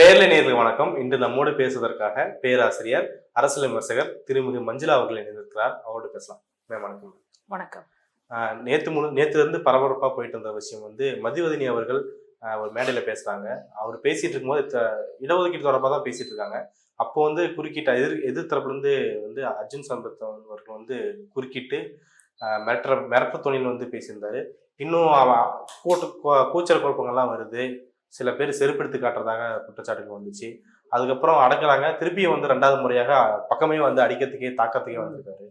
பேர்ல நேர்களுக்கு வணக்கம். இன்று நம்மோடு பேசுவதற்காக பேராசிரியர் அரசியல் விமர்சகர் திருமிகு மஞ்சுளா அவர்கள் இணைந்திருக்கிறார். அவரோடு பேசலாம். மேம் வணக்கம். வணக்கம். நேத்து முழு நேத்துல இருந்து பரபரப்பா போயிட்டு இருந்த விஷயம் வந்து மதிவதனி அவர்கள் ஒரு மேடையில பேசுறாங்க. அவர் பேசிட்டு இருக்கும்போது இடஒதுக்கீடு தொடர்பாக தான் பேசிட்டு இருக்காங்க. அப்போ வந்து குறுக்கிட்ட எதிர் எதிர்த்தரப்புல இருந்து வந்து அர்ஜுன் சம்பத் அவர்கள் வந்து குறுக்கிட்டு மிரட்டுற மிரட்டு துணியில் வந்து பேசியிருந்தாரு. இன்னும் கூட்டு கூச்சல் குழப்பங்கள்லாம் வருது. சில பேர் செருப்படுத்தி காட்டுறதாக குற்றச்சாட்டுகள் வந்துச்சு. அதுக்கப்புறம் அடக்குறாங்க திருப்பியும் வந்து ரெண்டாவது முறையாக பக்கமே வந்து அடிக்கிறதுக்கே தாக்கத்துக்கே வந்திருக்காரு.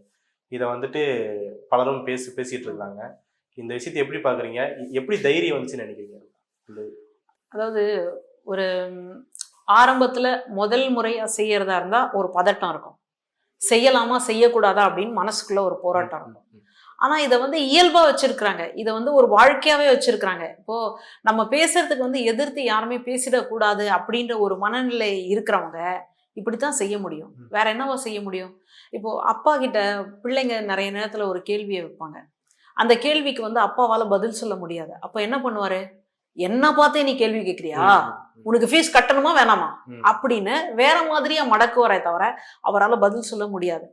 இதை வந்துட்டு பலரும் பேசி பேசிட்டு இருக்காங்க. இந்த விஷயத்தை எப்படி பாக்குறீங்க எ- எப்படி தைரியம் வந்துச்சுன்னு நினைக்கிறீங்க? அதாவது ஒரு ஆரம்பத்துல முதல் முறையா செய்யறதா இருந்தா ஒரு பதட்டம் இருக்கும். செய்யலாமா செய்யக்கூடாதா அப்படின்னு மனசுக்குள்ள ஒரு போராட்டம் இருக்கும். ஆனா இதை வந்து இயல்பா வச்சிருக்கிறாங்க. இதை வந்து ஒரு வாழ்க்கையாவே வச்சிருக்கிறாங்க. இப்போ நம்ம பேசுறதுக்கு வந்து எதிர்த்து யாருமே பேசிடக்கூடாது அப்படின்ற ஒரு மனநிலை இருக்கிறவங்க இப்படித்தான் செய்ய முடியும். வேற என்னவா செய்ய முடியும்? இப்போ அப்பா கிட்ட பிள்ளைங்க நிறைய நேரத்துல ஒரு கேள்வியை வைப்பாங்க. அந்த கேள்விக்கு வந்து அப்பாவால பதில் சொல்ல முடியாது. அப்ப என்ன பண்ணுவாரு? என்ன பார்த்தே நீ கேள்வி கேட்குறியா? உனக்கு ஃபீஸ் கட்டணுமா? வேணாமா. அப்படின்னு வேற மாதிரியா மடக்குவாரே தவிர அவரால் பதில் சொல்ல முடியாது.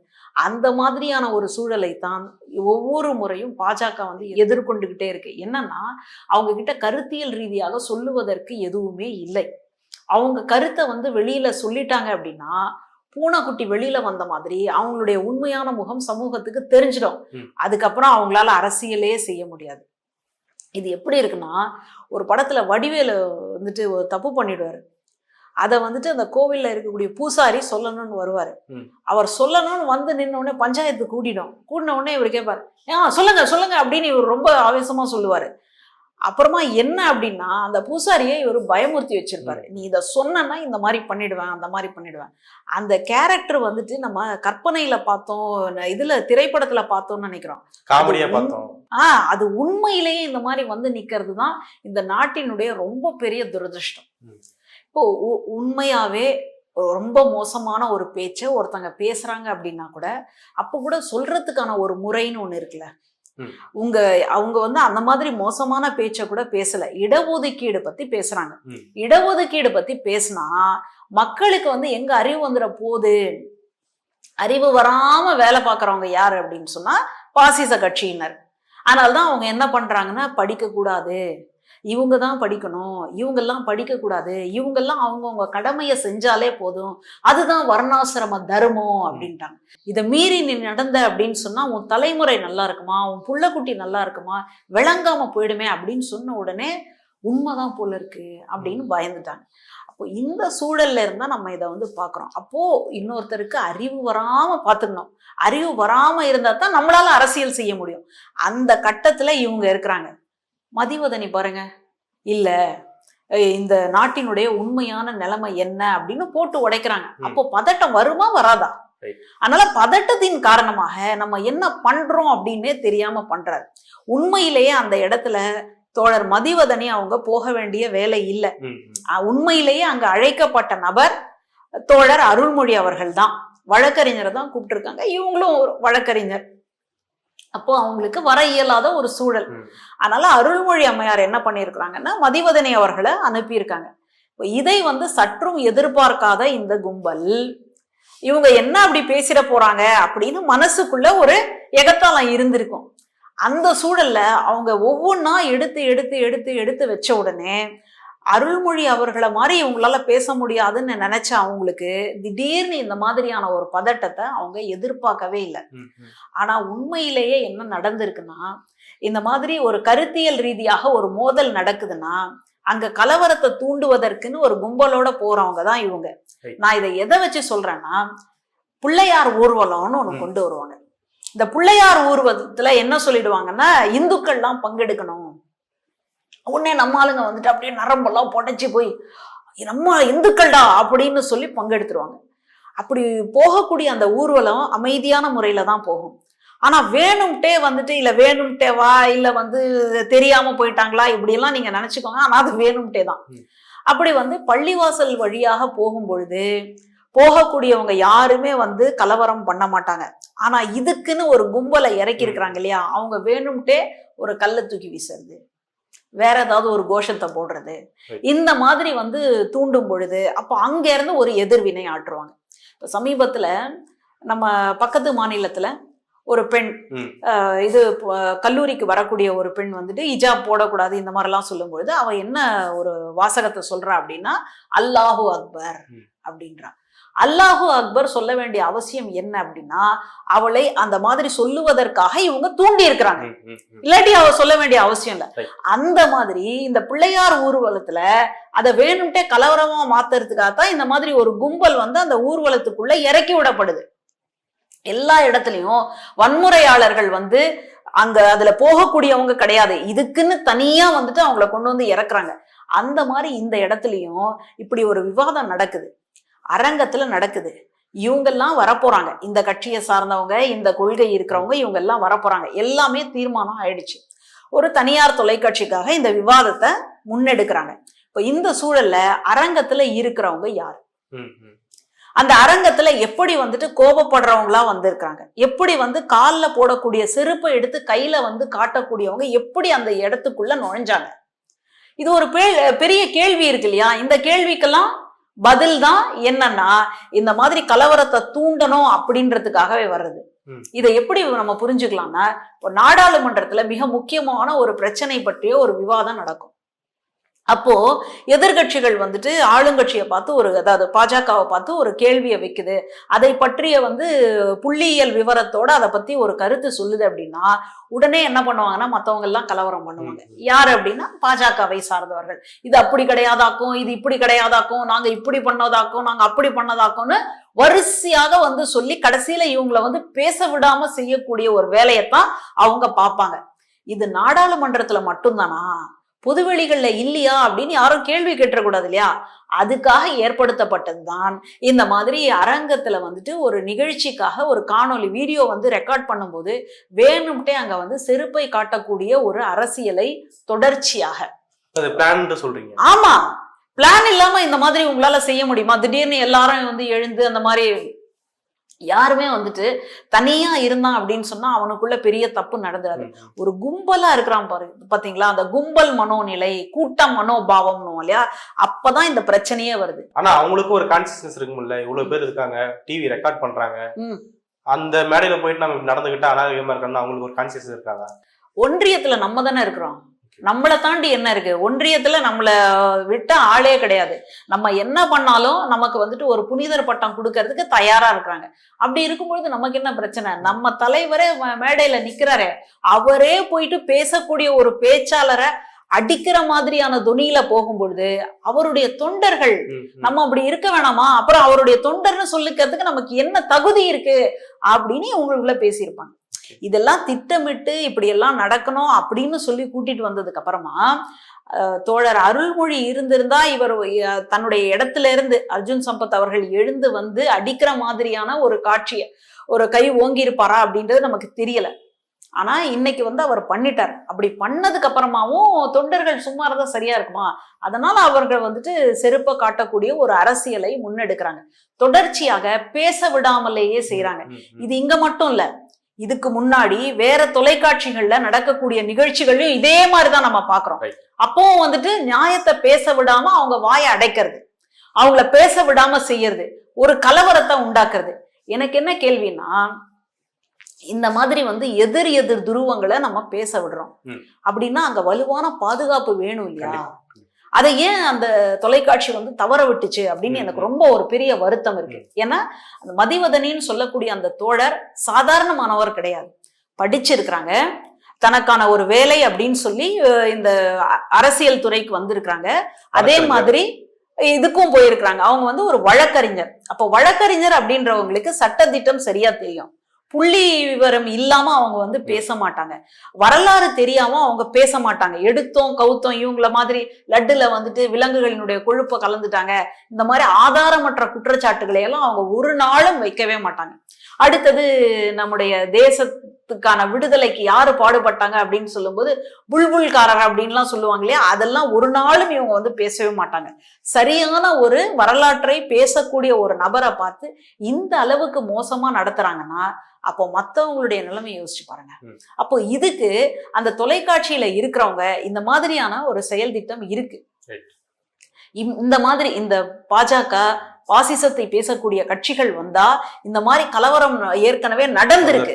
அந்த மாதிரியான ஒரு சூழலை தான் ஒவ்வொரு முறையும் பாஜக வந்து எதிர்கொண்டுகிட்டே இருக்கு. என்னன்னா அவங்க கிட்ட கருத்தியல் ரீதியாக சொல்லுவதற்கு எதுவுமே இல்லை. அவங்க கருத்தை வந்து வெளியில சொல்லிட்டாங்க அப்படின்னா பூனைக்குட்டி வெளியில வந்த மாதிரி அவங்களுடைய உண்மையான முகம் சமூகத்துக்கு தெரிஞ்சிடும். அதுக்கப்புறம் அவங்களால அரசியலே செய்ய முடியாது. இது எப்படி இருக்குன்னா ஒரு படத்துல வடிவேலு வந்துட்டு தப்பு பண்ணிடுவாரு. அதை வந்துட்டு அந்த கோவில்ல இருக்கக்கூடிய பூசாரி சொல்லணும்னு வருவாரு. அவர் சொல்லணும்னு வந்து நின்ன உடனே பஞ்சாயத்து கூடிடும் கூடின உடனே இவர் கேட்பாரு ஆ சொல்லுங்க சொல்லுங்க அப்படின்னு இவர் ரொம்ப ஆவேசமா சொல்லுவாரு. அப்புறமா என்ன அப்படின்னா அந்த பூசாரியை இவர் பயமுறுத்தி வச்சிருப்பாரு. நீ இதை சொன்னன்னா இந்த மாதிரி பண்ணிடுவேன் அந்த மாதிரி பண்ணிடுவேன். அந்த கேரக்டர் வந்துட்டு நம்ம கற்பனையில பார்த்தோம் இதுல திரைப்படத்துல பார்த்தோம்னு நினைக்கிறோம். காமெடியா அது பார்த்தோம். ஆ அது உண்மையிலேயே இந்த மாதிரி வந்து நிக்கிறது தான் இந்த நாட்டினுடைய ரொம்ப பெரிய துரதிருஷ்டம். இப்போ உண்மையாவே ரொம்ப மோசமான ஒரு பேச்சை ஒருத்தங்க பேசுறாங்க அப்படின்னா கூட அப்போ கூட சொல்றதுக்கான ஒரு முறைன்னு ஒண்ணு இருக்குல்ல. உங்க அவங்க வந்து அந்த மாதிரி மோசமான பேச்சை கூட பேசல. இடஒதுக்கீடு பத்தி பேசுறாங்க. இடஒதுக்கீடு பத்தி பேசினா மக்களுக்கு வந்து எங்க அறிவு வந்துட போகுது அறிவு வராம வேலை பார்க்குறவங்க யாரு அப்படின்னு சொன்னா பாசிச கட்சியினர். அதனால தான் அவங்க என்ன பண்றாங்கன்னா படிக்க கூடாது. இவங்க தான் படிக்கணும் இவங்கெல்லாம் படிக்க கூடாது இவங்கெல்லாம் அவங்கவுங்க கடமையை செஞ்சாலே போதும் அதுதான் வர்ணாசிரம தர்மம் அப்படின்ட்டாங்க. இதை மீறி நீ நடந்த அப்படின்னு சொன்னா உன் தலைமுறை நல்லா இருக்குமா உன் புள்ளக்குட்டி நல்லா இருக்குமா விளங்காம போயிடுமே அப்படின்னு சொன்ன உடனே உண்மைதான் போல இருக்கு அப்படின்னு பயந்துட்டாங்க. அப்போ இந்த சூழல்ல இருந்தா நம்ம இதை வந்து பார்க்குறோம். அப்போ இன்னொருத்தருக்கு அறிவு வராம பார்த்துக்கணும். அறிவு வராம இருந்தா தான் நம்மளால அரசியல் செய்ய முடியும். அந்த கட்டத்துல இவங்க இருக்கிறாங்க. மதிவதனி பாருங்க. இல்ல இந்த நாட்டினுடைய உண்மையான நிலைமை என்ன அப்படின்னு போட்டு உடைக்கிறாங்க. அப்போ பதட்டம் வருமா வராதா. அதனால பதட்டத்தின் காரணமாக நம்ம என்ன பண்றோம் அப்படின்னே தெரியாம பண்றாரு. உண்மையிலேயே அந்த இடத்துல தோழர் மதிவதனி அவங்க போக வேண்டிய வேலை இல்லை. உண்மையிலேயே அங்க அழைக்கப்பட்ட நபர் தோழர் அருள்மொழி அவர்கள் தான் வழக்கறிஞரை தான் கூப்பிட்டுருக்காங்க. இவங்களும் ஒரு வழக்கறிஞர். அப்போ அவங்களுக்கு வர இயலாத ஒரு சூழல். அதனால அருள்மொழி அம்மையார் என்ன பண்ணியிருக்கிறாங்கன்னா மதிவதனி அவர்களை அனுப்பியிருக்காங்க. இப்போ இதை வந்து சற்றும் எதிர்பார்க்காத இந்த கும்பல் இவங்க என்ன அப்படி பேசிட போறாங்க அப்படின்னு மனசுக்குள்ள ஒரு எகத்தாளம் இருந்திருக்கும். அந்த சூழல்ல அவங்க ஒவ்வொன்றா எடுத்து எடுத்து எடுத்து எடுத்து வச்ச உடனே அருள்மொழி அவர்களை மாதிரி இவங்களால பேச முடியாதுன்னு நினைச்ச அவங்களுக்கு திடீர்னு இந்த மாதிரியான ஒரு பதட்டத்தை அவங்க எதிர்பார்க்கவே இல்லை. ஆனா உண்மையிலேயே என்ன நடந்திருக்குன்னா இந்த மாதிரி ஒரு கருத்தியல் ரீதியாக ஒரு மோதல் நடக்குதுன்னா அங்க கலவரத்தை தூண்டுவதற்குன்னு ஒரு கும்பலோட போறவங்க தான் இவங்க. நான் இதை எதை வச்சு சொல்றேன்னா பிள்ளையார் ஊர்வலம்னு ம். கொண்டு வருவாங்க இந்த பிள்ளையார் ஊர்வலத்துல என்ன சொல்லிடுவாங்கன்னா இந்துக்கள்லாம் பங்கெடுக்கணும் உடனே நம்ம ஆளுங்க வந்துட்டு அப்படியே நரம்பெல்லாம் புடைச்சி போய் நம்ம இந்துக்கள்டா அப்படின்னு சொல்லி பங்கெடுத்துருவாங்க. அப்படி போகக்கூடிய அந்த ஊர்வலம் அமைதியான முறையில தான் போகும். ஆனா வேணும்ட்டே வந்துட்டு இல்ல வேணும்ட்டே வா இல்ல வந்து தெரியாம போயிட்டாங்களா? இப்படியெல்லாம் நீங்க நினைச்சுக்கோங்க. ஆனா அது வேணும்ட்டே தான். அப்படி வந்து பள்ளிவாசல் வழியாக போகும் பொழுது போகக்கூடியவங்க யாருமே வந்து கலவரம் பண்ண மாட்டாங்க. ஆனா இதுக்குன்னு ஒரு கும்பலை இறக்கி இருக்கிறாங்க இல்லையா? அவங்க வேணும்ட்டே ஒரு கல்லை தூக்கி வீசுறது. வேற ஏதாவது ஒரு கோஷத்தை போடுறது. இந்த மாதிரி வந்து தூண்டும் பொழுது அப்போ அங்க இருந்து ஒரு எதிர்வினை ஆற்றுவாங்க இப்ப சமீபத்துல நம்ம பக்கத்து மாநிலத்துல ஒரு பெண் இது கல்லூரிக்கு வரக்கூடிய ஒரு பெண் வந்துட்டு இஜாப் போடக்கூடாது இந்த மாதிரிலாம் சொல்லும் பொழுது அவ என்ன ஒரு வாசகத்தை சொல்றா அப்படின்னா அல்லாஹு அக்பர். அப்படின்றா அல்லாஹு அக்பர் சொல்ல வேண்டிய அவசியம் என்ன அப்படின்னா அவளை அந்த மாதிரி சொல்லுவதற்காக இவங்க தூண்டி இருக்கிறாங்க. இல்லாட்டி அவ சொல்ல வேண்டிய அவசியம் இல்ல. அந்த மாதிரி இந்த பிள்ளையார் ஊர்வலத்துல அதை வேணும்ட்டே கலவரமா மாத்துறதுக்காக தான் இந்த மாதிரி ஒரு கும்பல் வந்து அந்த ஊர்வலத்துக்குள்ள இறக்கி விடப்படுது. எல்லா இடத்துலயும் வன்முறையாளர்கள் வந்து அங்க அதுல போகக்கூடியவங்க கிடையாது. இதுக்குன்னு தனியா வந்துட்டு அவங்கள கொண்டு வந்து இறக்குறாங்க. அந்த மாதிரி இந்த இடத்துலயும் இப்படி ஒரு விவாதம் நடக்குது. அரங்கத்துல நடக்குது. இவங்கெல்லாம் வரப்போறாங்க. இந்த கட்சியை சார்ந்தவங்க இந்த கொள்கை இருக்கிறவங்க இவங்க எல்லாம் வரப்போறாங்க. எல்லாமே தீர்மானம் ஆயிடுச்சு. ஒரு தனியார் தொலைக்காட்சிக்காக இந்த விவாதத்தை முன்னெடுக்கிறாங்க. இப்ப இந்த சூழல்ல அரங்கத்துல இருக்கிறவங்க யார். அந்த அரங்கத்துல எப்படி வந்துட்டு கோபப்படுறவங்களா வந்திருக்காங்க எப்படி வந்து கால்ல போடக்கூடிய செருப்பை எடுத்து கையில வந்து காட்டக்கூடியவங்க எப்படி அந்த இடத்துக்குள்ள நுழைஞ்சாங்க? இது ஒரு பே- பெரிய கேள்வி இருக்கு இல்லையா? இந்த கேள்விக்கெல்லாம் பதில் தான் என்னன்னா இந்த மாதிரி கலவரத்தை தூண்டணும் அப்படின்றதுக்காகவே வர்றது. இதை எப்படி நம்ம புரிஞ்சுக்கலாம்னா நாடாளுமன்றத்துல மிக முக்கியமான ஒரு பிரச்சனை பற்றிய ஒரு விவாதம் நடக்கும் அப்போ எதிர்கட்சிகள் வந்துட்டு ஆளுங்கட்சியை பார்த்து ஒரு அதாவது பாஜகவை பார்த்து ஒரு கேள்வியை வைக்குது. அதை பற்றிய வந்து புள்ளியியல் விவரத்தோட அதை பத்தி ஒரு கருத்து சொல்லுது அப்படின்னா உடனே என்ன பண்ணுவாங்கன்னா மத்தவங்க எல்லாம் கலவரம் பண்ணுவாங்க. யார் அப்படின்னா பாஜகவை சார்ந்தவர்கள். இது அப்படி கிடையாதாக்கும் இது இப்படி கிடையாதாக்கும் நாங்க இப்படி பண்ணதாக்கும் நாங்க அப்படி பண்ணதாக்கும்னு வரிசையாக வந்து சொல்லி கடைசியில இவங்களை வந்து பேச விடாம செய்யக்கூடிய ஒரு வேலையைத்தான் அவங்க பார்ப்பாங்க. இது நாடாளுமன்றத்துல மட்டும்தானா? பொதுவெளிகள்ல இல்லையா அப்படின்னு யாரும் கேள்வி கேட்டக்கூடாது இல்லையா அதுக்காக ஏற்படுத்தப்பட்டதுதான். இந்த மாதிரி அரங்கத்துல வந்துட்டு ஒரு நிகழ்ச்சிக்காக ஒரு காணொளி வீடியோ வந்து ரெக்கார்ட் பண்ணும்போது வேணும்ட்டே அங்க வந்து செருப்பை காட்டக்கூடிய ஒரு அரசியலை தொடர்ச்சியாக. சொல்றீங்க. ஆமா. பிளான் இல்லாம இந்த மாதிரி உங்களால செய்ய முடியுமா? திடீர்னு எல்லாரும் வந்து எழுந்து அந்த மாதிரி யாருமே வந்துட்டு தனியா இருந்தான் அப்படின்னு சொன்னா அவனுக்குள்ள பெரிய தப்பு நடந்துடாது. ஒரு கும்பலா இருக்கிறான் பாரு பாத்தீங்களா? அந்த கும்பல் மனோநிலை கூட்ட மனோபாவம்னு இல்லையா? அப்பதான் இந்த பிரச்சனையே வருது. ஆனா அவங்களுக்கும் ஒரு கான்சியஸ்னஸ் இருக்கும்ல. இவ்வளவு பேர் இருக்காங்க டிவி ரெக்கார்ட் பண்றாங்க. அந்த மேடையில போயிட்டு நம்ம நடந்துகிட்டா அநாகரிகமா இருக்கணும்னு அவங்களுக்கு ஒரு கான்சியஸ் இருக்காங்க ஒன்றியத்துல நம்ம தானே இருக்கிறோம். நம்மளை தாண்டி என்ன இருக்கு? ஒன்றியத்துல நம்மள விட்ட ஆளே கிடையாது. நம்ம என்ன பண்ணாலும் நமக்கு வந்துட்டு ஒரு புனிதர் பட்டம் கொடுக்கறதுக்கு தயாரா இருக்கிறாங்க. அப்படி இருக்கும்பொழுது நமக்கு என்ன பிரச்சனை? நம்ம தலைவரே மேடையில நிக்கிறாரே. அவரே போயிட்டு பேசக்கூடிய ஒரு பேச்சாளரை அடிக்கிற மாதிரியான துணியில போகும்பொழுது அவருடைய தொண்டர்கள். நம்ம அப்படி இருக்க வேணாமா? அப்புறம் அவருடைய தொண்டர்னு சொல்லிக்கிறதுக்கு நமக்கு என்ன தகுதி இருக்கு? அப்படின்னு உங்களுக்குள்ள பேசியிருப்பாங்க. இதெல்லாம் திட்டமிட்டு இப்படி எல்லாம் நடக்கணும் அப்படின்னு சொல்லி கூட்டிட்டு வந்ததுக்கு அப்புறமா தோழர் அருள்மொழி இருந்திருந்தா இவர் தன்னுடைய இடத்துல இருந்து அர்ஜுன் சம்பத் அவர்கள் எழுந்து வந்து அடிக்கிற மாதிரியான ஒரு காட்சியை ஒரு கை ஓங்கி இருப்பாரா அப்படின்றது நமக்கு தெரியல. ஆனா இன்னைக்கு வந்து அவர் பண்ணிட்டார். அப்படி பண்ணதுக்கு அப்புறமாவும் தொண்டர்கள் சும்மா இருந்தா சரியா இருக்குமா? அதனால அவர்கள் வந்துட்டு செருப்பை காட்டக்கூடிய ஒரு அரசியலை முன்னெடுக்கிறாங்க. தொடர்ச்சியாக பேச விடாமலேயே ம். இது இங்க மட்டும் இல்ல இதுக்கு முன்னாடி வேற தொலைக்காட்சிகள்ல நடக்கக்கூடிய நிகழ்ச்சிகளையும் இதே மாதிரிதான் நம்ம பாக்குறோம். அப்பவும் வந்துட்டு நியாயத்தை பேச விடாம அவங்க வாயை அடைக்கிறது அவங்கள பேச விடாம செய்யறது ஒரு கலவரத்தை உண்டாக்குறது எனக்கு என்ன கேள்வின்னா இந்த மாதிரி வந்து எதிர் எதிர் துருவங்களை நம்ம பேச விடுறோம். அப்படின்னா அங்க வலுவான பாதுகாப்பு வேணும் இல்லையா. அதை ஏன் அந்த தொலைக்காட்சி வந்து தவற விட்டுச்சு அப்படின்னு எனக்கு. ரொம்ப ஒரு பெரிய வருத்தம் இருக்கு. ஏன்னா அந்த மதிவதனின்னு சொல்லக்கூடிய அந்த தோழர் சாதாரணமானவர் கிடையாது. படிச்சிருக்கிறாங்க. தனக்கான ஒரு வேலை அப்படின்னு சொல்லி இந்த அரசியல் துறைக்கு வந்திருக்கிறாங்க. அதே. மாதிரி இதுக்கும் போயிருக்கிறாங்க. அவங்க வந்து ஒரு வழக்கறிஞர். அப்போ வழக்கறிஞர் அப்படின்றவங்களுக்கு சட்டத்திட்டம் சரியா தெரியும். புள்ளி விவரம் இல்லாம அவங்க வந்து பேச மாட்டாங்க. வரலாறு தெரியாம அவங்க பேச மாட்டாங்க. எடுத்தோம் கவுத்தோம் இவங்கள மாதிரி லட்டுல வந்துட்டு விலங்குகளினுடைய கொழுப்பை கலந்துட்டாங்க. இந்த மாதிரி ஆதாரமற்ற குற்றச்சாட்டுகளை எல்லாம் அவங்க ஒரு நாளும் வைக்கவே மாட்டாங்க. அடுத்தது நம்முடைய தேச தமிழகத்துக்கான விடுதலைக்கு யாரு பாடுபட்டாங்க அப்படின்னு சொல்லும்போது புல்புல்காரர் அப்படின்லாம் சொல்லுவாங்க இல்லையா? அதெல்லாம் ஒரு நாளும் இவங்க வந்து பேசவே மாட்டாங்க. சரியான ஒரு வரலாற்றை பேசக்கூடிய ஒரு நபரை பார்த்து இந்த அளவுக்கு மோசமா நடத்துறாங்கன்னா அப்போ மத்தவங்களுடைய நிலைமை யோசிச்சு பாருங்க. அப்போ இதுக்கு அந்த தொலைக்காட்சியில இருக்கிறவங்க இந்த மாதிரியான ஒரு செயல் திட்டம் இருக்கு. இந்த மாதிரி இந்த பாஜக பாசிசத்தை பேசக்கூடிய கட்சிகள் வந்தா இந்த மாதிரி கலவரம் ஏற்கனவே நடந்திருக்கு.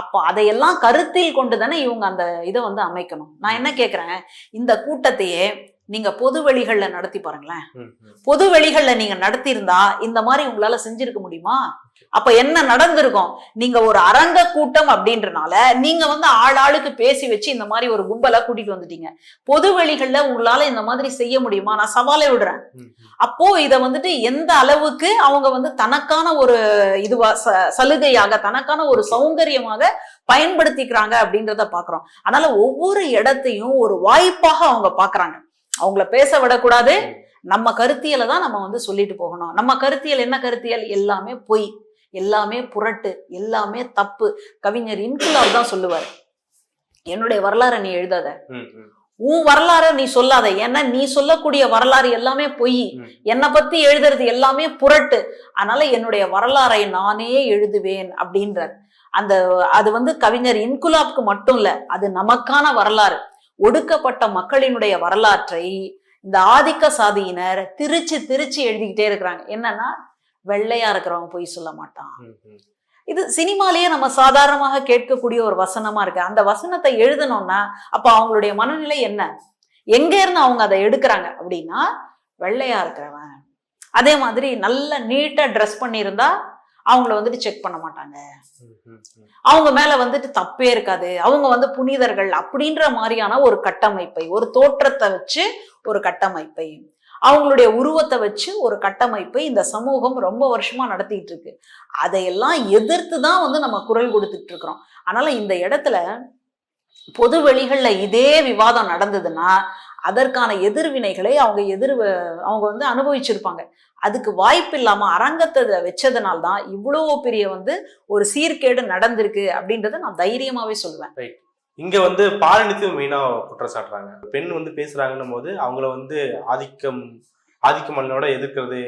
அப்போ அதையெல்லாம் கருத்தில் கொண்டு தானே இவங்க அந்த இதை வந்து அமைக்கணும். நான் என்ன கேட்குறேன் இந்த கூட்டத்தையே நீங்க பொது வெளிகள்ல நடத்தி பாருங்களேன். பொது வெளிகள்ல நீங்க நடத்தியிருந்தா இந்த மாதிரி உங்களால செஞ்சிருக்க முடியுமா? அப்ப என்ன நடந்திருக்கும்? நீங்க ஒரு அரங்க கூட்டம் அப்படின்றனால நீங்க வந்து ஆள் ஆளுக்கு பேசி வச்சு இந்த மாதிரி ஒரு கும்பலை கூட்டிட்டு வந்துட்டீங்க. பொது வெளிகள்ல உங்களால இந்த மாதிரி செய்ய முடியுமா? நான் சவாலை விடுறேன். அப்போ இத வந்துட்டு எந்த அளவுக்கு அவங்க வந்து தனக்கான ஒரு இதுவா ச- சலுகையாக தனக்கான ஒரு சௌகரியமாக பயன்படுத்திக்கிறாங்க அப்படின்றத பாக்குறோம். அதனால ஒவ்வொரு இடத்தையும் ஒரு வாய்ப்பாக அவங்க பாக்குறாங்க. அவங்கள பேச விடக்கூடாது. நம்ம கருத்தியலை தான் நம்ம வந்து சொல்லிட்டு போகணும். நம்ம கருத்தியல் என்ன கருத்தியல்? எல்லாமே பொய். எல்லாமே புரட்டு. எல்லாமே தப்பு. கவிஞர் இன்குலாப் தான் சொல்லுவார். என்னுடைய வரலாறை நீ எழுதாத. உன் வரலாறை நீ சொல்லாத. ஏன்னா நீ சொல்லக்கூடிய வரலாறு எல்லாமே பொய். என்னை பத்தி எழுதுறது எல்லாமே புரட்டு. அதனால என்னுடைய வரலாறை நானே எழுதுவேன் அப்படின்றார். அந்த அது வந்து கவிஞர் இன்குலாப்க்கு மட்டும் இல்ல அது நமக்கான வரலாறு. ஒடுக்கப்பட்ட மக்களினுடைய வரலாற்றை இந்த ஆதிக்க சாதியினர் திருச்சி திருச்சி எழுதிக்கிட்டே இருக்கிறாங்க. என்னன்னா வெள்ளையா இருக்கிறவங்க பொய் சொல்ல மாட்டான். இது சினிமாலேயே நம்ம சாதாரணமாக கேட்கக்கூடிய ஒரு வசனமா இருக்கு. அந்த வசனத்தை எழுதணும்னா அப்ப அவங்களுடைய மனநிலை என்ன? எங்க இருந்து அவங்க அதை எடுக்கிறாங்க அப்படின்னா வெள்ளையா இருக்கிறவன். அதே மாதிரி நல்ல நீட்டா ட்ரெஸ் பண்ணியிருந்தா அவங்கள வந்துட்டு செக் பண்ண மாட்டாங்க. அவங்க மேல வந்துட்டு தப்பே இருக்காது. அவங்க வந்து புனிதர்கள் அப்படின்ற மாதிரியான ஒரு கட்டமைப்பை ஒரு தோற்றத்தை வச்சு ஒரு கட்டமைப்பை அவங்களுடைய உருவத்தை வச்சு ஒரு கட்டமைப்பை இந்த சமூகம் ரொம்ப வருஷமா நடத்திட்டு இருக்கு. அதையெல்லாம் எதிர்த்து தான் வந்து நம்ம குரல் கொடுத்துட்டு இருக்கிறோம். அதனால இந்த இடத்துல பொது வெளிகள்ல இதே விவாதம் நடந்ததுன்னா அதற்கான எதிர்வினைகளை அவங்க எதிர் அவங்க வந்து அனுபவிச்சிருப்பாங்க. அதுக்கு வாய்ப்பு இல்லாம அரங்கத்தை வச்சதுனால தான் இவ்வளோ பெரிய வந்து ஒரு சீர்கேடு நடந்திருக்கு அப்படின்றத நான் தைரியமாவே சொல்லுவேன். இங்க வந்து பாலினத்தையும் மெயினா குற்றம் சாட்டுறாங்க பெண் வந்து பேசுறாங்கன்னும் போது அவங்கள வந்து ஆதிக்கம் ஆதிக்க மன்னனோட எதிர்க்கிறது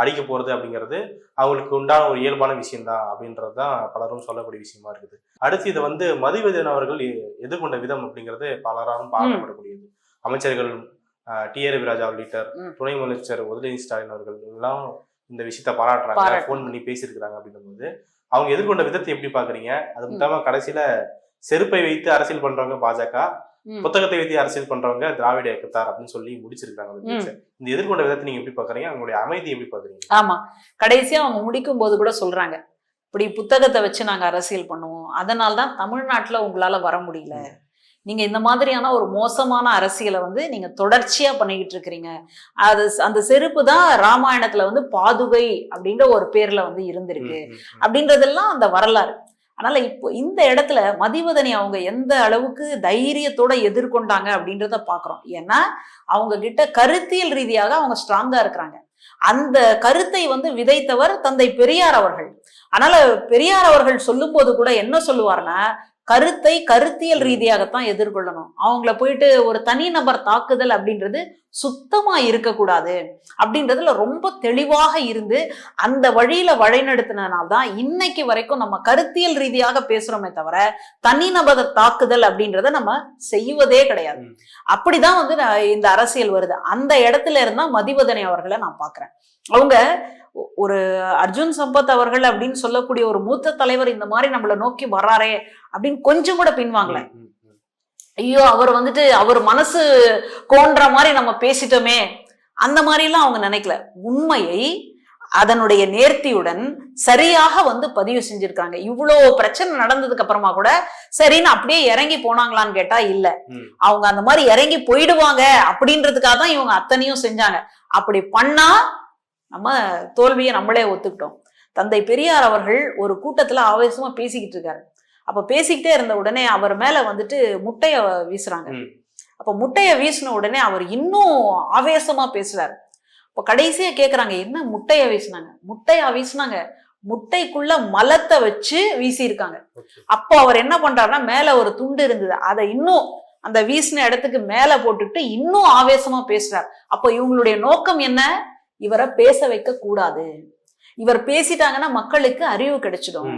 அடிக்க போறது அப்படிங்கிறது அவங்களுக்கு உண்டான ஒரு இயல்பான விஷயம்தான் அப்படின்றது தான் பலரும் சொல்லக்கூடிய விஷயமா இருக்குது. அடுத்து இதை வந்து மதிவதன் அவர்கள் எதிர்கொண்ட விதம் அப்படிங்கிறது பலராலும் பாராட்டப்படக்கூடியது. அமைச்சர்கள் டி. ஆர். ரவிராஜா உள்ளிட்ட. துணை முதலமைச்சர் உதயநிதி ஸ்டாலின் அவர்கள் எல்லாம் இந்த விஷயத்த பாராட்டுறாங்க. பாராட்டு. ஃபோன் பண்ணி பேசியிருக்கிறாங்க அப்படின்னும் அவங்க எதிர்கொண்ட விதத்தை எப்படி பாக்குறீங்க? அது மட்டும் கடைசியில செருப்பை வைத்து அரசியல் பண்றவங்க பாஜக. புத்தகத்தை வைத்து அரசியல் பண்றவங்க திராவிட இயக்கத்தார் அப்படின்னு சொல்லி முடிச்சிருக்காங்க. இந்த எதிர்கொண்ட விதத்தை நீங்க எப்படி பாக்குறீங்க? அவங்களுடைய அமைதி எப்படி பாக்குறீங்க? ஆமா. கடைசியா அவங்க முடிக்கும் போது கூட சொல்றாங்க. இப்படி புத்தகத்தை வச்சு நாங்க அரசியல் பண்ணுவோம். அதனால தான் தமிழ்நாட்டுல உங்களால வர முடியல. நீங்க இந்த மாதிரியான ஒரு மோசமான அரசியலை வந்து நீங்க தொடர்ச்சியா பண்ணிக்கிட்டு இருக்கிறீங்க. அது அந்த செருப்பு தான் ராமாயணத்துல வந்து பாதுகை அப்படின்ற ஒரு பேர்ல வந்து இருந்திருக்கு. அப்படின்றதெல்லாம் அந்த வரலாறு. அதனால இப்போ இந்த இடத்துல மதிவதனி அவங்க எந்த அளவுக்கு தைரியத்தோட எதிர்கொண்டாங்க அப்படின்றத பாக்குறோம். ஏன்னா அவங்க கிட்ட கருத்தியல் ரீதியாக அவங்க ஸ்ட்ராங்கா இருக்கிறாங்க. அந்த கருத்தை வந்து விதைத்தவர் தந்தை பெரியார் அவர்கள். அதனால பெரியார் அவர்கள் சொல்லும்போது கூட என்ன சொல்லுவார்னா கருத்தை கருத்தியல் ரீதியாகத்தான் எதிர்கொள்ளணும். அவங்கள போயிட்டு ஒரு தனிநபர் தாக்குதல் அப்படின்றது சுத்தமா இருக்கக்கூடாது அப்படின்றதுல ரொம்ப தெளிவாக இருந்து அந்த வழியில வழிநடத்தினால தான் இன்னைக்கு வரைக்கும் நம்ம கருத்தியல் ரீதியாக பேசுறோமே தவிர தனிநபர் தாக்குதல் அப்படின்றத நம்ம செய்வதே கிடையாது. அப்படிதான் வந்து இந்த அரசியல் வருது. அந்த இடத்துல இருந்தா மதிவதனை அவர்களை நான் பாக்குறேன். அவங்க ஒரு அர்ஜுன் சம்பத் அவர்கள் அப்படின்னு சொல்லக்கூடிய ஒரு மூத்த தலைவர் இந்த மாதிரி நம்மள நோக்கி வர்றாரே அப்படின்னு கொஞ்சம் கூட பின்வாங்கல. ஐயோ அவர் வந்துட்டு அவர் மனசு கோன்ற மாதிரி நம்ம பேசிட்டோமே அந்த மாதிரிலாம் அவங்க நினைக்கல. உண்மையை அதனுடைய நேர்த்தியுடன் சரியாக வந்து பதிவு செஞ்சிருக்காங்க. இவ்வளோ பிரச்சனை நடந்ததுக்கு அப்புறமா கூட சரின்னு அப்படியே இறங்கி போனாங்களான்னு கேட்டா இல்ல. அவங்க அந்த மாதிரி இறங்கி போயிடுவாங்க அப்படின்றதுக்காக தான் இவங்க அத்தனையும் செஞ்சாங்க. அப்படி பண்ணா நம்ம தோல்வியை நம்மளே ஒத்துக்கிட்டோம். தந்தை பெரியார் அவர்கள் ஒரு கூட்டத்துல ஆவேசமா பேசிக்கிட்டு இருக்காரு. அப்ப பேசிக்கிட்டே இருந்த உடனே அவர் மேல வந்துட்டு முட்டைய வீசுறாங்க. அப்ப முட்டைய வீசின உடனே அவர் இன்னும் ஆவேசமா பேசுறாரு. அப்ப கடைசியா கேக்குறாங்க என்ன முட்டைய வீசினாங்க? முட்டையா வீசினாங்க. முட்டைக்குள்ள மலத்தை வச்சு வீசியிருக்காங்க. அப்போ அவர் என்ன பண்றாருன்னா மேல ஒரு துண்டு இருந்தது. அதை இன்னும் அந்த வீசின இடத்துக்கு மேல போட்டுட்டு இன்னும் ஆவேசமா பேசுறார். அப்போ இவங்களுடைய நோக்கம் என்ன? இவரை பேச வைக்க கூடாது. இவர் பேசிட்டாங்கன்னா மக்களுக்கு அறிவு கிடைச்சிடும்.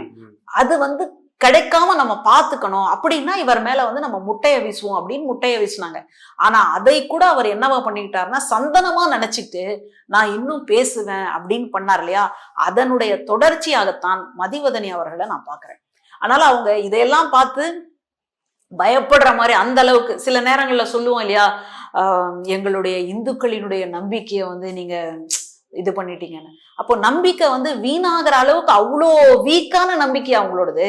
அது வந்து கிடைக்காம நம்ம பார்த்துக்கணும். அப்படின்னா இவர் மேல வந்து நம்ம முட்டைய வீசுவோம் அப்படின்னு முட்டைய வீசினாங்க. ஆனா அதை கூட அவர் என்னவா பண்ணிக்கிட்டாருன்னா சந்தனமா நினைச்சிட்டு நான் இன்னும் பேசுவேன் அப்படின்னு பண்ணார் இல்லையா? அதனுடைய தொடர்ச்சியாகத்தான் மதிவதனி அவர்களை நான் பார்க்கிறேன். அதனால அவங்க இதையெல்லாம் பார்த்து பயப்படுற மாதிரி அந்த அளவுக்கு சில நேரங்கள்ல சொல்லுவோம் இல்லையா? எங்களுடைய இந்துக்களினுடைய நம்பிக்கையை வந்து நீங்க இது பண்ணிட்டீங்கன்னு அப்போ நம்பிக்கை வந்து வீணாகிற அளவுக்கு அவ்வளோ வீக்கான நம்பிக்கையா அவங்களோடது.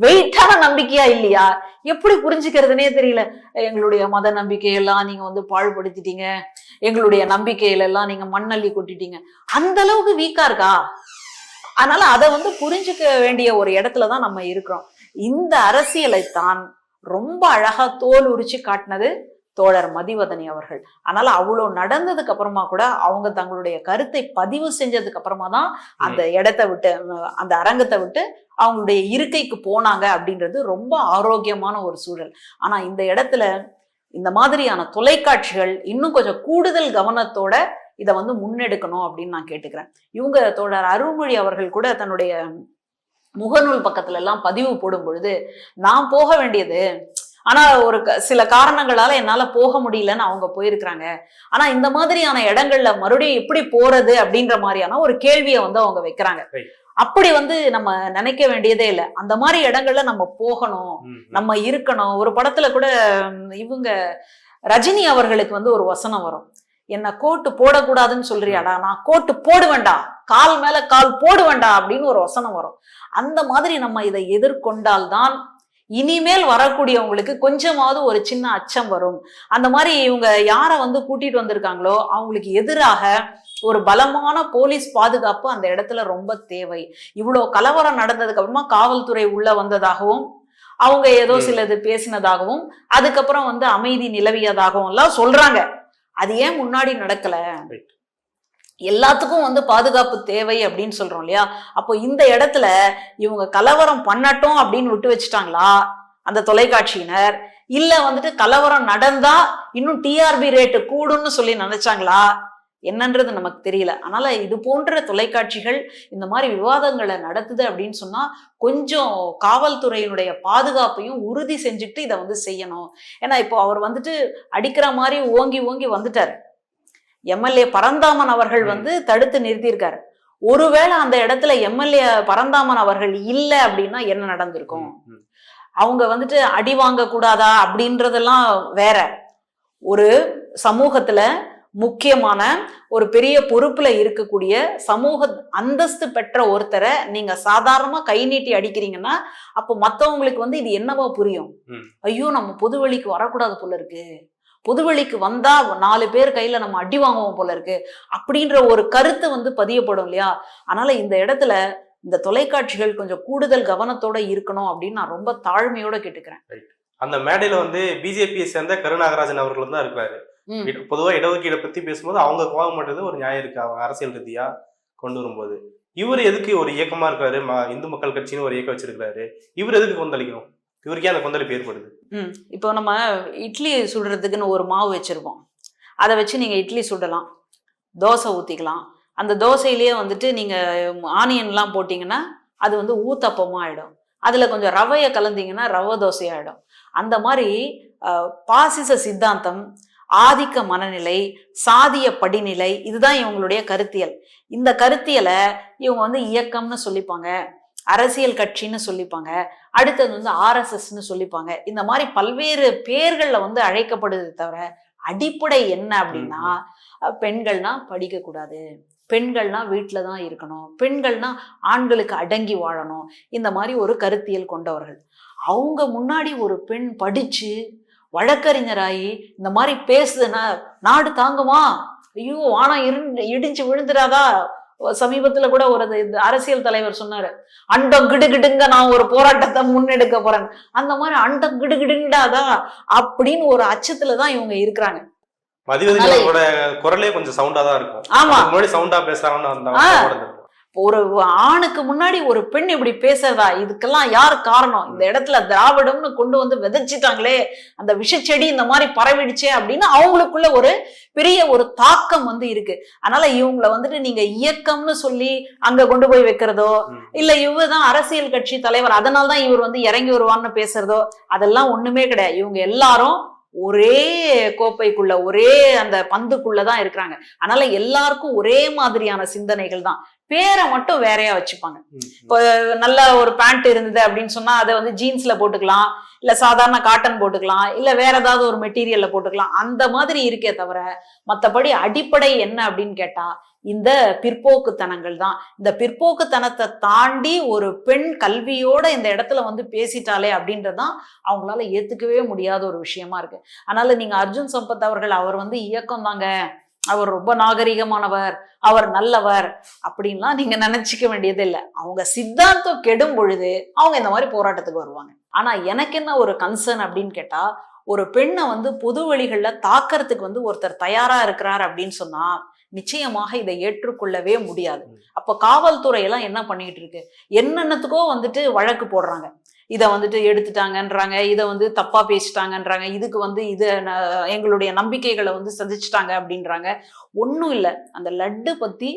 வெயிட்டான நம்பிக்கையா இல்லையா? எப்படி புரிஞ்சுக்கிறதுனே தெரியல. எங்களுடைய மத நம்பிக்கையெல்லாம் நீங்க வந்து பாழ்படுத்திட்டீங்க. எங்களுடைய நம்பிக்கையில எல்லாம் நீங்க மண்ணள்ளி கொட்டிட்டீங்க. அந்த அளவுக்கு வீக்கா இருக்கா? அதனால அதை வந்து புரிஞ்சுக்க வேண்டிய ஒரு இடத்துல தான் நம்ம இருக்கிறோம். இந்த அரசியலைத்தான் ரொம்ப அழகா தோல் உரிச்சு காட்டினது தோழர் மதிவதனி அவர்கள். அதனால அவ்வளோ நடந்ததுக்கு அப்புறமா கூட அவங்க தங்களுடைய கருத்தை பதிவு செஞ்சதுக்கு அப்புறமா தான் அந்த இடத்த விட்டு அந்த அரங்கத்தை விட்டு அவங்களுடைய இருக்கைக்கு போனாங்க அப்படின்றது ரொம்ப ஆரோக்கியமான ஒரு சூழல். ஆனா இந்த இடத்துல இந்த மாதிரியான தொலைக்காட்சிகள் இன்னும் கொஞ்சம் கூடுதல் கவனத்தோட இதை வந்து முன்னெடுக்கணும் அப்படின்னு நான் கேட்டுக்கிறேன். இவங்க தோழர் அருள்மொழி அவர்கள் கூட தன்னுடைய முகநூல் பக்கத்துல எல்லாம் பதிவு போடும் பொழுது நான் போக வேண்டியது ஆனா ஒரு சில காரணங்களால என்னால போக முடியலன்னு அவங்க போயிருக்கிறாங்க. ஆனா இந்த மாதிரியான இடங்கள்ல மறுபடியும் எப்படி போறது அப்படின்ற மாதிரியான ஒரு கேள்வியை வந்து அவங்க வைக்கிறாங்க. அப்படி வந்து நம்ம நினைக்க வேண்டியதே இல்லை. அந்த மாதிரி இடங்கள்ல நம்ம போகணும். நம்ம இருக்கணும். ஒரு படத்துல கூட இவங்க ரஜினி அவர்களுக்கு வந்து ஒரு வசனம் வரும். என்ன கோட்டு போடக்கூடாதுன்னு சொல்றியாடா? நான் கோட்டு போடுவேண்டா கால் மேல கால் போடுவேண்டா அப்படின்னு ஒரு வசனம் வரும். அந்த மாதிரி நம்ம இதை எதிர்கொண்டால்தான் இனிமேல் வரக்கூடியவங்களுக்கு கொஞ்சமாவது ஒரு சின்ன அச்சம் வரும் அந்த மாதிரி இவங்க யாரை வந்து கூட்டிட்டு வந்திருக்காங்களோ அவங்களுக்கு எதிராக ஒரு பலமான போலீஸ் பாதுகாப்பு அந்த இடத்துல ரொம்ப தேவை இவ்வளோ கலவரம் நடந்ததுக்கு அப்புறமா காவல்துறை உள்ள வந்ததாகவும் அவங்க ஏதோ. சிலது பேசினதாகவும் அதுக்கப்புறம் வந்து அமைதி நிலவியதாகவும் எல்லாம் சொல்றாங்க அது ஏன் முன்னாடி நடக்கல. எல்லாத்துக்கும் வந்து பாதுகாப்பு தேவை அப்படின்னு சொல்றோம் இல்லையா? அப்போ இந்த இடத்துல இவங்க கலவரம் பண்ணட்டும் அப்படின்னு விட்டு வச்சுட்டாங்களா? அந்த தொலைக்காட்சியினர்? இல்ல வந்துட்டு கலவரம் நடந்தா இன்னும் டிஆர்பி ரேட்டு கூடும்னு சொல்லி நினைச்சாங்களா? என்னன்றது நமக்கு தெரியல. அதனால இது போன்ற தொலைக்காட்சிகள் இந்த மாதிரி விவாதங்களை நடத்துது அப்படின்னு சொன்னா கொஞ்சம் காவல்துறையினுடைய பாதுகாப்பையும் உறுதி செஞ்சுட்டு இதை வந்து செய்யணும். ஏன்னா இப்போ அவர் வந்துட்டு அடிக்கிற மாதிரி ஓங்கி ஓங்கி வந்துட்டார். எம்எல்ஏ பரந்தாமன் அவர்கள். வந்து தடுத்து நிறுத்தியிருக்காரு ஒருவேளை அந்த இடத்துல எம்எல்ஏ பரந்தாமன் அவர்கள் இல்லை அப்படின்னா என்ன நடந்திருக்கும். அவங்க வந்துட்டு அடி வாங்க கூடாதா அப்படின்றதெல்லாம் வேற ஒரு சமூகத்துல முக்கியமான ஒரு பெரிய பொறுப்புல இருக்கக்கூடிய சமூக அந்தஸ்து பெற்ற ஒருத்தரை நீங்க சாதாரணமா கை நீட்டி அடிக்கிறீங்கன்னா அப்போ மத்தவங்களுக்கு வந்து இது என்னவா புரியும். ஐயோ நம்ம பொதுவெளிக்கு வரக்கூடாது போல இருக்கு பொதுவெளிக்கு வந்தா நாலு பேர் கையில நம்ம அடி வாங்குவோம் போல இருக்கு. அப்படின்ற ஒரு கருத்து வந்து பதியப்படும் இல்லையா? அதனால இந்த இடத்துல இந்த தொலைக்காட்சிகள் கொஞ்சம் கூடுதல் கவனத்தோட இருக்கணும் அப்படின்னு நான் ரொம்ப தாழ்மையோட கேட்டுக்கிறேன். அந்த மேடையில வந்து பிஜேபியை சேர்ந்த கருநாகராஜன் அவர்களும் தான் இருக்கிறாரு பொதுவா இடஒதுக்கீடை பத்தி பேசும்போது அவங்க கோவம் மாட்டது ஒரு நியாயம் இருக்கு. அவங்க அரசியல் ரீதியா கொண்டு வரும்போது. இவர் எதுக்கு ஒரு இயக்கமா இருக்காரு? இந்து மக்கள் கட்சின்னு ஒரு இயக்கம் வச்சிருக்காரு இவர் எதுக்கு கொந்தளிக்கணும்? இவருக்கே அந்த கொந்தளிப்பு ஏற்படுது ம். இப்போ நம்ம இட்லி சுடுறதுக்குன்னு ஒரு மாவு வச்சிருப்போம். அதை வச்சு நீங்கள் இட்லி சுடலாம். தோசை ஊற்றிக்கலாம் அந்த தோசையிலேயே வந்துட்டு நீங்கள் ஆனியன்லாம் போட்டிங்கன்னா அது வந்து ஊத்தப்பமாக ஆகிடும் அதில் கொஞ்சம் ரவையை கலந்தீங்கன்னா ரவை தோசையாயிடும் அந்த மாதிரி பாசிச சித்தாந்தம் ஆதிக்க மனநிலை சாதிய படிநிலை இதுதான் இவங்களுடைய கருத்தியல். இந்த கருத்தியலை இவங்க வந்து இயக்கம்னு சொல்லிப்பாங்க. அரசியல் கட்சின்னு சொல்லிப்பாங்க. அடுத்தது வந்து ஆர்எஸ்எஸ்ன்னு சொல்லிப்பாங்க. இந்த மாதிரி பல்வேறு பேர்கள்ல வந்து அழைக்கப்படுது தவிர அடிப்படை என்ன அப்படின்னா பெண்கள்னா படிக்க கூடாது பெண்கள்னா வீட்டில தான் இருக்கணும். பெண்கள்னா ஆண்களுக்கு அடங்கி வாழணும். இந்த மாதிரி ஒரு கருத்தியல் கொண்டவர்கள். அவங்க முன்னாடி ஒரு பெண் படிச்சு வழக்கறிஞராகி இந்த மாதிரி பேசுதுன்னா நாடு தாங்குமா? ஐயோ வானம் இருந்து இடிஞ்சு விழுந்துடாதா சமீபத்துல கூட ஒரு அரசியல் தலைவர் சொன்னாரு அண்டம் கிடுகிடுங்க நான் ஒரு போராட்டத்தை முன்னெடுக்க போறேன். அந்த மாதிரி அண்டம் கிடுகிடுங்டாதா அப்படின்னு ஒரு அச்சத்துல தான் இவங்க இருக்கிறாங்க. அவரோட குரலே கொஞ்சம் சவுண்டா தான் இருக்கும். ஆமா. முன்னாடி சவுண்டா பேசுறாங்கன்னு ஒரு ஆணுக்கு முன்னாடி ஒரு பெண் இப்படி பேசுறதா? இதுக்கெல்லாம் யார் காரணம்? இந்த இடத்துல திராவிடம்னு கொண்டு வந்து விதைச்சிட்டாங்களே அந்த விஷச்செடி இந்த மாதிரி பரவிடுச்சே அப்படின்னு அவங்களுக்குள்ள ஒரு பெரிய ஒரு தாக்கம் வந்து இருக்கு. அதனால இவங்களை வந்துட்டு நீங்க இயக்கம்னு சொல்லி அங்க கொண்டு போய் வைக்கிறதோ. இல்ல இவர் தான் அரசியல் கட்சி தலைவர் அதனால தான் இவர் வந்து இறங்கி வருவான்னு பேசுறதோ அதெல்லாம் ஒண்ணுமே கிடையாது. இவங்க எல்லாரும் ஒரே கோப்பைக்குள்ள ஒரே அந்த பந்துக்குள்ள தான் இருக்கிறாங்க. அதனால எல்லாருக்கும் ஒரே மாதிரியான சிந்தனைகள் தான். பேரை மட்டும் வேறையா வச்சுப்பாங்க. இப்போ நல்ல ஒரு பேண்ட் இருந்தது அப்படின்னு சொன்னா அதை வந்து ஜீன்ஸ்ல போட்டுக்கலாம் இல்ல சாதாரண காட்டன் போட்டுக்கலாம் இல்ல வேற ஏதாவது ஒரு மெட்டீரியல்ல போட்டுக்கலாம். அந்த மாதிரி இருக்கே தவிர மத்தபடி அடிப்படை என்ன அப்படின்னு கேட்டா இந்த பிற்போக்குத்தனங்கள் தான். இந்த பிற்போக்குத்தனத்தை தாண்டி ஒரு பெண் கல்வியோட இந்த இடத்துல வந்து பேசிட்டாலே அப்படின்றதான் அவங்களால ஏத்துக்கவே முடியாத ஒரு விஷயமா இருக்கு. அதனால நீங்க அர்ஜுன் சம்பத் அவர்கள் அவர் வந்து இயக்கம் தாங்க அவர் ரொம்ப நாகரிகமானவர் அவர் நல்லவர் அப்படின்லாம் நீங்க நினைச்சிக்க வேண்டியது இல்லை. அவங்க சித்தாந்தம் கெடும் பொழுது அவங்க இந்த மாதிரி போராட்டத்துக்கு வருவாங்க. ஆனா எனக்கு என்ன ஒரு கன்சர்ன் அப்படின்னு கேட்டா ஒரு பெண்ணை வந்து பொது வழிகளில் தாக்கறதுக்கு வந்து ஒருத்தர் தயாரா இருக்கிறார் அப்படின்னு சொன்னா நிச்சயமாக இதை ஏற்றுக்கொள்ளவே முடியாது. அப்ப காவல்துறை எல்லாம் என்ன பண்ணிட்டு இருக்கு? என்னென்னத்துக்கோ வந்துட்டு வழக்கு போடுறாங்க. இதை வந்துட்டு எடுத்துட்டாங்கன்றாங்க இதை வந்து தப்பா பேசிட்டாங்கன்றாங்க இதுக்கு வந்து இது எங்களுடைய நம்பிக்கைகளை வந்து சதிச்சிட்டாங்க அப்படின்றாங்க. ஒன்றும் இல்லை. அந்த லட்டு பத்தி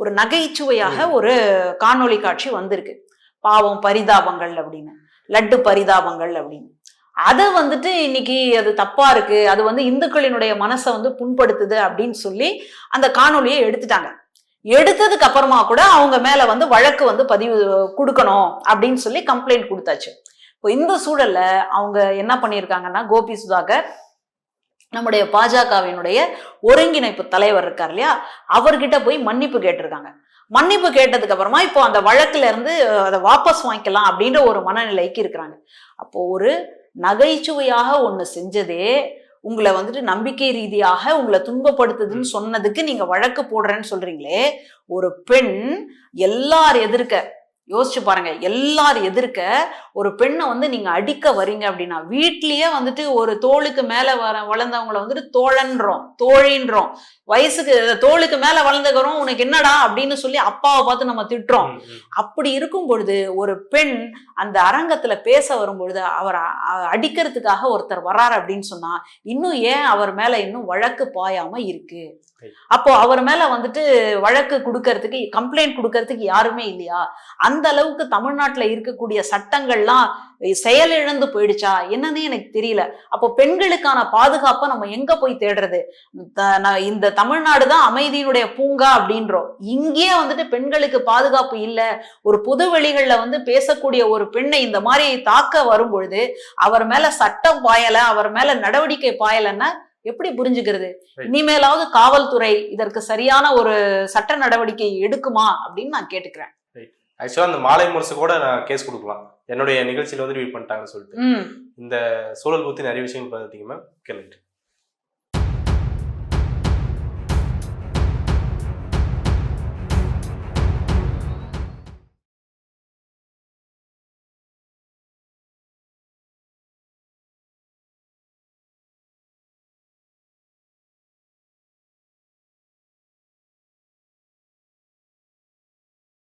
ஒரு நகைச்சுவையாக ஒரு காணொளி காட்சி வந்திருக்கு. பாவம் பரிதாபங்கள் அப்படின்னு. லட்டு பரிதாபங்கள் அப்படின்னு. அதை வந்துட்டு இன்னைக்கு அது தப்பா இருக்கு. அது வந்து இந்துக்களினுடைய மனசை வந்து புண்படுத்துது அப்படின்னு சொல்லி அந்த காணொலியை எடுத்துட்டாங்க. எடுத்ததுக்கு அப்புறமா கூட அவங்க மேல வந்து வழக்கு வந்து பதிவு கொடுக்கணும் அப்படின்னு சொல்லி கம்ப்ளைண்ட் கொடுத்தாச்சு. இப்போ இந்த சூழல்ல அவங்க என்ன பண்ணியிருக்காங்கன்னா கோபி சுதாகர் நம்முடைய பாஜகவினுடைய ஒருங்கிணைப்பு தலைவர் இருக்கார் இல்லையா? அவர்கிட்ட போய் மன்னிப்பு கேட்டிருக்காங்க. மன்னிப்பு கேட்டதுக்கு அப்புறமா இப்போ அந்த வழக்குல இருந்து அதை வாபஸ் வாங்கிக்கலாம் அப்படின்ற ஒரு மனநிலைக்கு இருக்கிறாங்க. அப்போ ஒரு நகைச்சுவையாக ஒண்ணு செஞ்சதே உங்களை வந்துட்டு நம்பிக்கை ரீதியாக உங்களை துன்பப்படுத்துதுன்னு சொன்னதுக்கு நீங்க வழக்கு போடுறேன்னு சொல்றீங்களே ஒரு பெண் எல்லார் எதிர்க்க யோசிச்சு பாருங்க எல்லார் எதிர்க்க ஒரு பெண்ணை வந்து நீங்க அடிக்க வரீங்க அப்படின்னா வீட்லயே வந்துட்டு ஒரு தோளுக்கு மேல வர வளர்ந்தவங்கள வந்துட்டு தோழன்றோம் தோழின்றோம். வயசுக்கு தோளுக்கு மேல வளர்ந்துக்கிறோம் உனக்கு என்னடா அப்படின்னு சொல்லி அப்பாவை பார்த்து நம்ம திட்டுறோம். அப்படி இருக்கும் பொழுது ஒரு பெண் அந்த அரங்கத்துல பேச வரும் பொழுது அவர் அடிக்கிறதுக்காக ஒருத்தர் வர்றாரு அப்படின்னு சொன்னா இன்னும் ஏன் அவர் மேல இன்னும் வழக்கு பாயாம இருக்கு. அப்போ அவர் மேல வந்துட்டு வழக்கு கொடுக்கறதுக்கு கம்ப்ளைண்ட் கொடுக்கறதுக்கு யாருமே இல்லையா அந்த அளவுக்கு தமிழ்நாட்டுல இருக்கக்கூடிய சட்டங்கள்லாம் செயலிழந்து போயிடுச்சா? என்னன்னே எனக்கு தெரியல. அப்போ பெண்களுக்கான பாதுகாப்பை நம்ம எங்க போய் தேடுறது? இந்த தமிழ்நாடு தான் அமைதியினுடைய பூங்கா அப்படின்றோம். இங்கேயே வந்துட்டு பெண்களுக்கு பாதுகாப்பு இல்ல. ஒரு பொது வெளிகள்ல வந்து பேசக்கூடிய ஒரு பெண்ணை இந்த மாதிரி தாக்க வரும் பொழுது அவர் மேல சட்டம் பாயல அவர் மேல நடவடிக்கை பாயலன்னா எப்படி புரிஞ்சுக்கிறது. இனிமேலாவது காவல்துறை இதற்கு சரியான ஒரு சட்ட நடவடிக்கை எடுக்குமா அப்படின்னு நான் கேட்டுக்கிறேன். ஆக்சுவலா அந்த மாலை முரசு கூட நான் கேஸ் கொடுக்கலாம். என்னுடைய நிகழ்ச்சியில வந்து ரிவ்யூ பண்ணிட்டாங்கன்னு சொல்லிட்டு. இந்த சூழல் பத்தி நிறைய விஷயங்கள் பார்த்தீங்கன்னா கேளுங்க